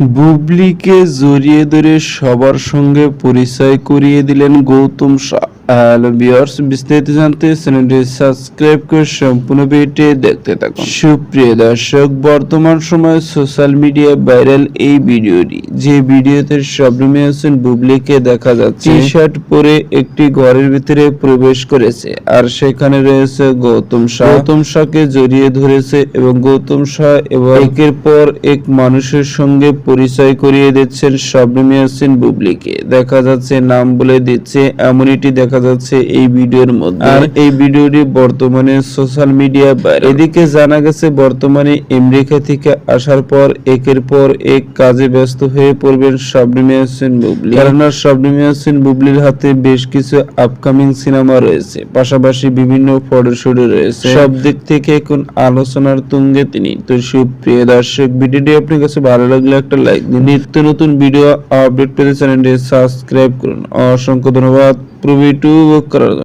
বুবলিকে জড়িয়ে ধরে সবার সঙ্গে পরিচয় করিয়ে দিলেন গৌতম শাহ। হ্যালো বিস্তারিত জানতে চ্যানেলটি সাবস্ক্রাইব করে সম্পূর্ণ ভিডিওটি দেখতে থাকুন। সুপ্রিয় দর্শক, বর্তমান সময়ে সোশ্যাল মিডিয়ায় ভাইরাল এই ভিডিওটি। যে ভিডিওতে শবনমী হোসেন বুবলিকে দেখা যাচ্ছে। টি শার্ট পরে একটি ঘরের ভিতরে প্রবেশ করেছে আর সেখানে রয়েছে গৌতম শাহ। গৌতম শাহকে জড়িয়ে ধরেছে এবং গৌতম শাহ এবং একের পর এক মানুষের সঙ্গে পরিচয় করিয়ে দিচ্ছেন শবনমী হোসেন বুবলিকে। দেখা যাচ্ছে, নাম বলে দিচ্ছে, এমনইটি দেখা যাচ্ছে এই ভিডিওর মধ্যে। আর এই ভিডিওটি বর্তমানে সোশ্যাল মিডিয়া এদিকে জানা গেছে বর্তমানে আমেরিকা থেকে আসার পর একের পর এক কাজে ব্যস্ত হয়ে পড়বেন শবনমী হোসেন বুবলি। কেননা শবনমী হোসেন বুবলির হাতে বেশ কিছু আপকামিং সিনেমা রয়েছে পাশাপাশি বিভিন্ন ফটোশুটও রয়েছে। সব দিক থেকে এখন আলোচনার তুঙ্গে তিনি। তো সুপ্রিয় দর্শক ভিডিওটি আপনার কাছে ভালো লাগলে একটা লাইক দিন। নিত্য নতুন ভিডিও আপডেট পেতে চ্যানেলটি সাবস্ক্রাইব করুন। অসংখ্য ধন্যবাদ। prove it to work